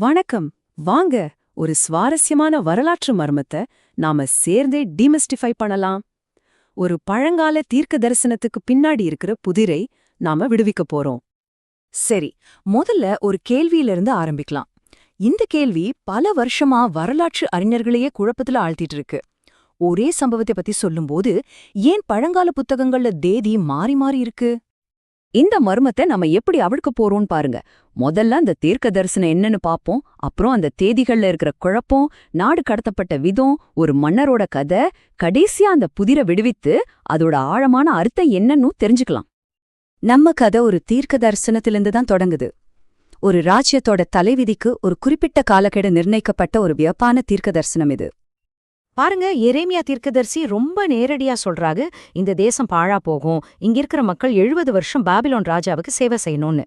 வணக்கம். வாங்க ஒரு சுவாரஸ்யமான வரலாற்று மர்மத்தை நாம சேர்ந்தே டிமிஸ்டிஃபை பண்ணலாம். ஒரு பழங்கால தீர்க்க தரிசனத்துக்கு பின்னாடி இருக்கிற புதிரை நாம விடுவிக்க போறோம். சரி முதல்ல ஒரு கேள்வியிலிருந்து ஆரம்பிக்கலாம். இந்த கேள்வி பல வருஷமா வரலாற்று அறிஞர்களையே குழப்பத்துல ஆழ்த்திட்டு இருக்கு. ஒரே சம்பவத்தை பத்தி சொல்லும்போது ஏன் பழங்கால புத்தகங்கள்ல தேதி மாறி மாறி இருக்கு? இந்த மர்மத்தை நம்ம எப்படி அவிழ்க்க போறோம்னு பாருங்க. முதல்ல அந்த தீர்க்க தரிசனம் என்னன்னு பாப்போம். அப்புறம் அந்த தேதிகள்ல இருக்கிற குழப்பம் நாடு கடத்தப்பட்ட விதம் ஒரு மன்னரோட கதை கடைசியா அந்த புதிரை விடுவித்து அதோட ஆழமான அர்த்தம் என்னன்னு தெரிஞ்சுக்கலாம். நம்ம கதை ஒரு தீர்க்க தரிசனத்திலிருந்து தான் தொடங்குது. ஒரு ராஜ்யத்தோட தலைவிதிக்கு ஒரு குறிப்பிட்ட காலக்கெடு நிர்ணயிக்கப்பட்ட ஒரு வியப்பான தீர்க்க தரிசனம் இது. பாருங்க எரேமியா தீர்க்கதர்சி ரொம்ப நேரடியா சொல்றாரு இந்த தேசம் பாழா போகும் இங்க இருக்கிற மக்கள் எழுபது வருஷம் பாபிலோன் ராஜாவுக்கு சேவை செய்யணும்னு.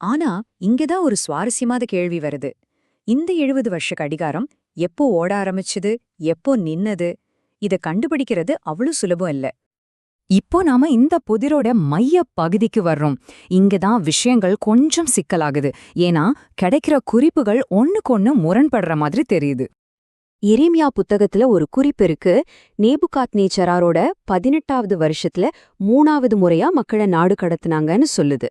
ஆனா இங்கதான் ஒரு சுவாரஸ்யமான கேள்வி வருது. இந்த எழுபது வருஷ கடிகாரம் எப்போ ஓட ஆரம்பிச்சுது எப்போ நின்னது இத கண்டுபிடிக்கிறது அவ்வளவு சுலபம் இல்ல. இப்போ நாம இந்த புதிரோட மைய பகுதிக்கு வர்றோம். இங்கதான் விஷயங்கள் கொஞ்சம் சிக்கலாகுது. ஏன்னா கிடைக்கிற குறிப்புகள் ஒண்ணுக்கொன்னு முரண்படுற மாதிரி தெரியுது. எரேமியா புத்தகத்துல ஒரு குறிப்பு இருக்கு. நேபுகாத் நேச்சராரோட பதினெட்டாவது வருஷத்துல மூணாவது முறையா மக்களை நாடு கடத்துனாங்கன்னு சொல்லுது.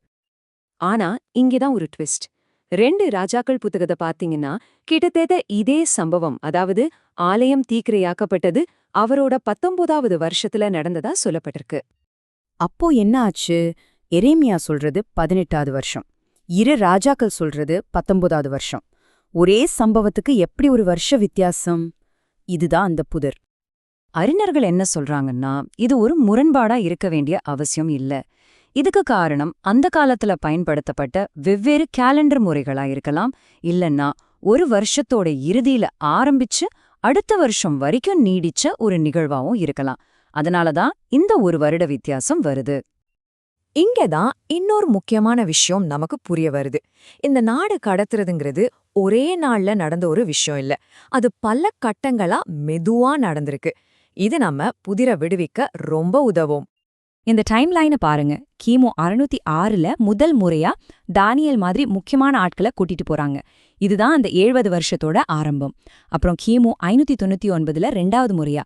ஆனா இங்கதான் ஒரு ட்விஸ்ட் ரெண்டு ராஜாக்கள் புத்தகத்தை பாத்தீங்கன்னா கிட்டத்தட்ட இதே சம்பவம் அதாவது ஆலயம் தீக்கிரையாக்கப்பட்டது அவரோட பத்தொன்பதாவது வருஷத்துல நடந்ததா சொல்லப்பட்டிருக்கு. அப்போ என்ன ஆச்சு? எரேமியா சொல்றது பதினெட்டாவது வருஷம். இரு ராஜாக்கள் சொல்றது பத்தொன்பதாவது வருஷம். ஒரே சம்பவத்துக்கு எப்படி ஒரு வருஷ வித்தியாசம்? இதுதான் அந்த புதர். அறிஞர்கள் என்ன சொல்றாங்கன்னா இது ஒரு முரண்பாடா இருக்க வேண்டிய அவசியம் இல்ல. இதுக்கு காரணம் அந்த காலத்துல பயன்படுத்தப்பட்ட வெவ்வேறு கேலண்டர் முறைகளா இருக்கலாம் இல்லன்னா ஒரு வருஷத்தோட இறுதியில ஆரம்பிச்சு அடுத்த வருஷம் வரைக்கும் நீடிச்ச ஒரு நிகழ்வாவும் இருக்கலாம். அதனாலதான் இந்த ஒரு வருட வித்தியாசம் வருது. இங்கதான் இன்னொரு முக்கியமான விஷயம் நமக்கு புரிய வருது. இந்த நாடு கடத்துறதுங்கிறது ஒரே நாள்ல நடந்த ஒரு விஷயம் இல்ல. அது பல கட்டங்களா மெதுவா நடந்திருக்கு. இது நம்ம புதிர விடுவிக்க ரொம்ப உதவும். இந்த டைம் லைனை பாருங்க. கிமு அறுநூத்தி ஆறுல முதல் முறையா தானியல் மாதிரி முக்கியமான ஆட்களை கூட்டிட்டு போறாங்க. இதுதான் அந்த எழுபது வருஷத்தோட ஆரம்பம். அப்புறம் கிமு ஐநூத்தி தொண்ணூத்தி ஒன்பதுல ரெண்டாவது முறையா.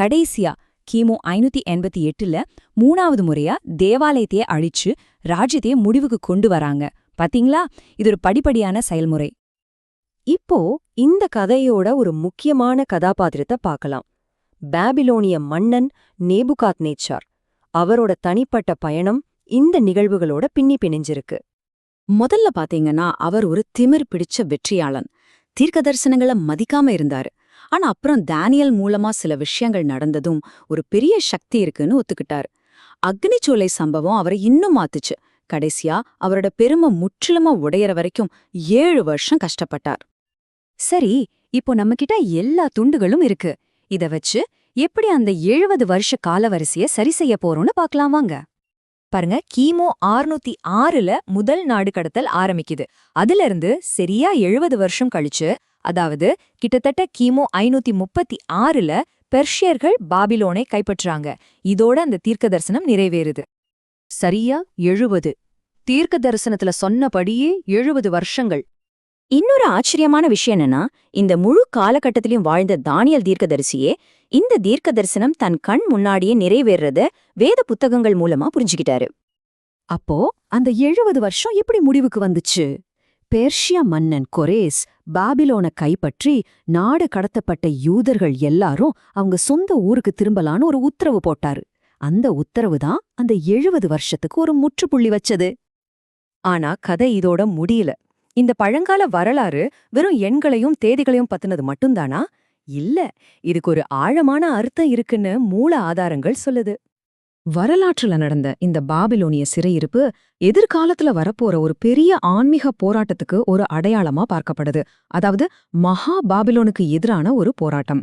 கடைசியா கிமு ஐநூத்தி எண்பத்தி எட்டுல மூணாவது முறையா தேவாலயத்தையே அழிச்சு ராஜ்யத்தையே முடிவுக்கு கொண்டு வராங்க. பாத்தீங்களா? இது ஒரு படிப்படியான செயல்முறை. இப்போ இந்த கதையோட ஒரு முக்கியமான கதாபாத்திரத்தை பார்க்கலாம். பாபிலோனிய மன்னன் நேபுகாத் நேச்சார் அவரோட தனிப்பட்ட பயணம் இந்த நிகழ்வுகளோட பின்னி பிணைஞ்சிருக்கு. முதல்ல பாத்தீங்கன்னா அவர் ஒரு திமிர் பிடிச்ச வெற்றியாளன். தீர்க்க தரிசனங்களை மதிக்காம இருந்தாரு. ஆனா அப்புறம் தானியல் மூலமா சில விஷயங்கள் நடந்ததும் ஒரு பெரிய சக்தி இருக்குன்னு ஒத்துக்கிட்டார். அக்னிச்சோலை சம்பவம் அவரை இன்னும் மாத்துச்சு. கடைசியா அவரோட பெருமை முற்றிலுமா உடையற வரைக்கும் ஏழு வருஷம் கஷ்டப்பட்டார். சரி இப்போ நம்மகிட்ட எல்லா துண்டுகளும் இருக்கு. இத வச்சு எப்படி அந்த எழுபது வருஷ காலவரிசைய சரி செய்ய போறோம்னு பாக்கலாம் வாங்க. பாருங்க கிமு ஆறுநூத்தி ஆறுல முதல் நாடு கடத்தல் ஆரம்பிக்குது. அதுல இருந்து சரியா எழுபது வருஷம் கழிச்சு அதாவது கிட்டத்தட்ட கிமு ஐநூத்தி முப்பத்தி ஆறுல பெர்ஷியர்கள் பாபிலோனை கைப்பற்றுறாங்க இதோட அந்த தீர்க்க தரிசனம் நிறைவேறுது. சரியா? எழுபது. தீர்க்க தரிசனத்துல சொன்னபடியே எழுபது வருஷங்கள். இன்னொரு ஆச்சரியமான விஷயம் என்னன்னா இந்த முழு காலகட்டத்திலும் வாழ்ந்த தானியல் தீர்க்கதரிசியே இந்த தீர்க்க தரிசனம் தன் கண் முன்னாடியே நிறைவேறத வேத புத்தகங்கள் மூலமா புரிஞ்சுக்கிட்டாரு. அப்போ அந்த எழுபது வருஷம் எப்படி முடிவுக்கு வந்துச்சு? பெர்ஷியா மன்னன் கொரேஸ் பாபிலோனை கைப்பற்றி நாடு கடத்தப்பட்ட யூதர்கள் எல்லாரும் அவங்க சொந்த ஊருக்கு திரும்பலான்னு ஒரு உத்தரவு போட்டாரு. அந்த உத்தரவு தான் அந்த எழுபது வருஷத்துக்கு ஒரு முற்றுப்புள்ளி வச்சது. ஆனா கதை இதோட முடியல. இந்த பழங்கால வரலாறு வெறும் எண்களையும் தேதிகளையும் பத்தினது மட்டும்தானா? இல்ல இதுக்கு ஒரு ஆழமான அர்த்தம் இருக்குன்னு மூல ஆதாரங்கள் சொல்லுது. வரலாற்றுல நடந்த இந்த பாபிலோனிய சிறையிருப்பு எதிர்காலத்துல வரப்போற ஒரு பெரிய ஆன்மீக போராட்டத்துக்கு ஒரு அடையாளமா பார்க்கப்படுது. அதாவது மகா பாபிலோனுக்கு எதிரான ஒரு போராட்டம்.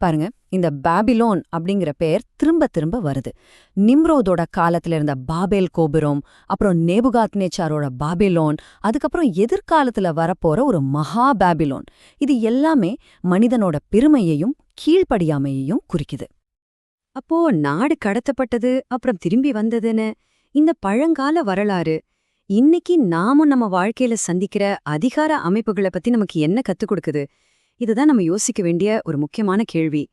பாருங்க இந்த பாபிலோன் அப்படிங்கிற பெயர் திரும்ப திரும்ப வருது. நிம்ரோதோட காலத்துல இருந்த பாபேல் கோபுரம் அப்புறம் நேபுகாத் நேச்சாரோட பாபிலோன் அதுக்கப்புறம் எதிர்காலத்துல வரப்போற ஒரு மகா பாபிலோன். இது எல்லாமே மனிதனோட பெருமையையும் கீழ்ப்படியாமையையும் குறிக்குது. அப்போ நாடு கடத்தப்பட்டது அப்புறம் திரும்பி வந்ததுன்னு இந்த பழங்கால வரலாறு. இன்னைக்கு நாமும் நம்ம வாழ்க்கையில சந்திக்கிற அதிகார அமைப்புகளை பத்தி நமக்கு என்ன கத்துக் கொடுக்குது? இதுதான் நம்ம யோசிக்க வேண்டிய ஒரு முக்கியமான கேள்வி.